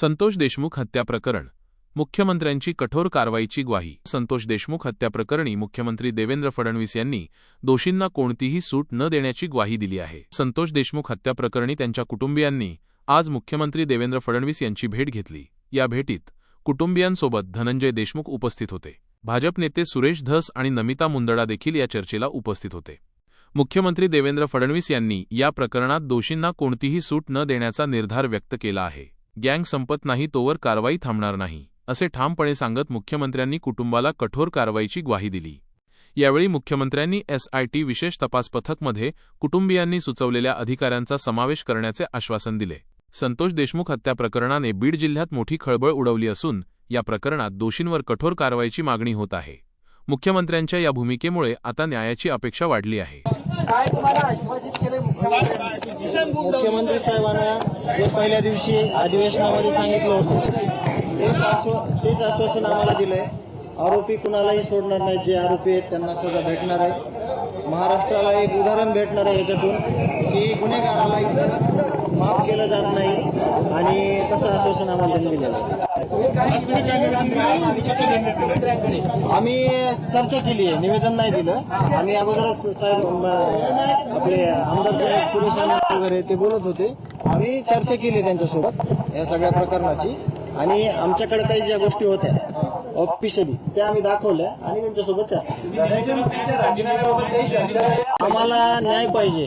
संतोष देशमुख हत्या प्रकरण. मुख्यमंत्र्यांची कठोर कारवाईची ग्वाही. संतोष देशमुख हत्याप्रकरणी मुख्यमंत्री देवेंद्र फडणवीस यांनी दोषींना कोणतीही सूट न देण्याची ग्वाही दिली आहे. संतोष देशमुख हत्याप्रकरणी त्यांच्या कुटुंबियांनी आज मुख्यमंत्री देवेंद्र फडणवीस यांची भेट घेतली. या भेटीत कुटुंबियांसोबत धनंजय देशमुख उपस्थित होते. भाजप नेते सुरेश धस आणि नमिता मुंदडा देखील या चर्चेला उपस्थित होते. मुख्यमंत्री देवेंद्र फडणवीस यांनी या प्रकरणात दोषींना कोणतीही सूट न देण्याचा निर्धार व्यक्त केला आहे. गँग संपत नाही तोवर कारवाई थांबणार नाही असे ठामपणे सांगत मुख्यमंत्र्यांनी कुटुंबाला कठोर कारवाईची ग्वाही दिली. यावेळी मुख्यमंत्र्यांनी एसआयटी विशेष तपास पथकमध्ये कुटुंबियांनी सुचवलेल्या अधिकाऱ्यांचा समावेश करण्याचे आश्वासन दिले. संतोष देशमुख हत्या प्रकरणाने बीड जिल्ह्यात मोठी खळबळ उडवली असून या प्रकरणात दोषींवर कठोर कारवाईची मागणी होत आहे. मुख्यमंत्र्यांच्या या भूमिकेमुळे आता न्यायाची अपेक्षा वाढली आहे. मुख्यमंत्री साहेबांना जे पहिल्या दिवशी अधिवेशनामध्ये सांगितलं होतं तेच आश्वा तेच आश्वासन आम्हाला दिलंय. आरोपी कुणालाही सोडणार नाही जे आरोपी आहेत त्यांना सजा भेटणार आहे. महाराष्ट्राला एक उदाहरण भेटणार आहे याच्यातून की गुन्हेगाराला माफ केलं जात नाही आणि तसं आश्वासन आम्हाला त्यांनी दिलेलं आहे. आम्ही चर्चा केली आहे निवेदन नाही दिलं. आम्ही अगोदरच साहेब आपले आमदार साहेब सुरेश वगैरे ते बोलत होते. आम्ही चर्चा केली त्यांच्यासोबत या सगळ्या प्रकरणाची. आणि आमच्याकडे काही ज्या गोष्टी होत्या ऑफिशियली त्या आम्ही दाखवल्या आणि त्यांच्यासोबत चर्चा. आम्हाला न्याय पाहिजे.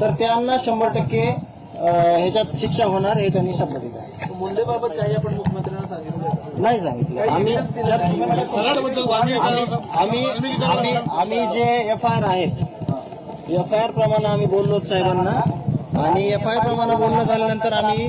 तर त्यांना शंभर टक्के ह्याच्यात शिक्षा होणार हे त्यांनी शपथ दिला. मुंडेबाबत काही आपण मुख्यमंत्र्यांना सांगितलं नाही सांगितलं. आम्ही आम्ही आम्ही आम्ही जे एफ आय आर आहेत एफ आय आर प्रमाणे आम्ही बोललो साहेबांना. आणि एफ आय आर प्रमाणे बोलणं झाल्यानंतर आम्ही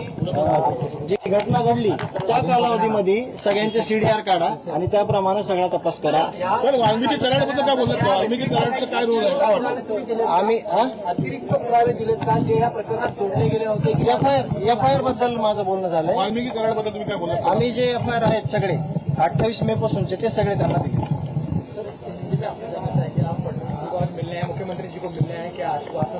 जी घटना घडली त्या कालावधीमध्ये सगळ्यांचे सीडीआर काढा आणि त्याप्रमाणे सगळा तपास करा. सर वाल्मिकी कराडबद्दल काय बोलत वाल्मिकी कराडचं काय रोल आहे? काय वाटतं? आम्ही अतिरिक्त पुरावे दिलेत का? जे या प्रकरणात जोडले गेले होते F I R F I आरबद्दल माझं बोलणं झालंय. वाल्मिकी कराडबद्दल तुम्ही काय बोलत आम्ही जे एफ आय आर आहेत सगळे अठ्ठावीस मे पासूनचे ते सगळे त्यांना दिले. मुख्यमंत्री जी को मिलने हैं क्या आश्वासन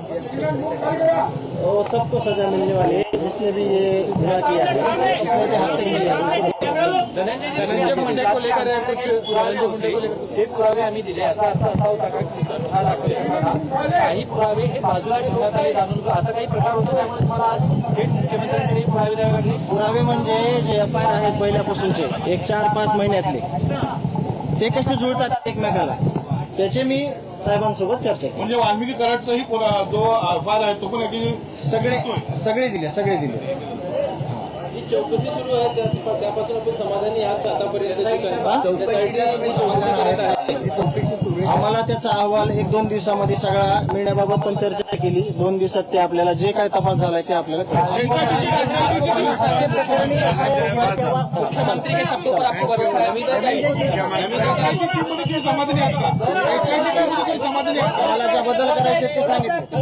वो सबको सजा मिलने वाली है जिसने भी ये गुनाह किया है जिसने भी है उसको धनंजय मुंडे को लेकर कुछ धनंजय मुंडे को लेकर एक पुरावे आम्ही दिले याचा अर्थ असा होता का? की गुन्हा दाखल करताना काही पुरावे हे बाजूला ठेवण्यात आले जाणून असं काही प्रकार होतो त्यामुळे तुम्हाला आज थेट मुख्यमंत्र्यांकडे पुरावे द्यावे लागले? पुरावे म्हणजे जे एफ आय आर आहेत पहिल्यापासूनचे एक चार पाच महिन्यातले. ते कसे जुळतात एकमेकाला? त्याचे मी साहेबांसोबत चर्चा केली. म्हणजे वाल्मिकी कराडचाही जो फार आहे तो पण याची सगळे सगळे दिले सगळे दिले. चौकशी सुरू आहे त्या- त्यापासून आपण समाधानी आहात आतापर्यंत आम्हाला त्याचा अहवाल एक दोन दिवसामध्ये सगळा मिळण्याबाबत पण चर्चा केली. दोन दिवसात ते आपल्याला जे काय तपास झालाय ते आपल्याला? मला ज्या बदल करायचे ते सांगितले.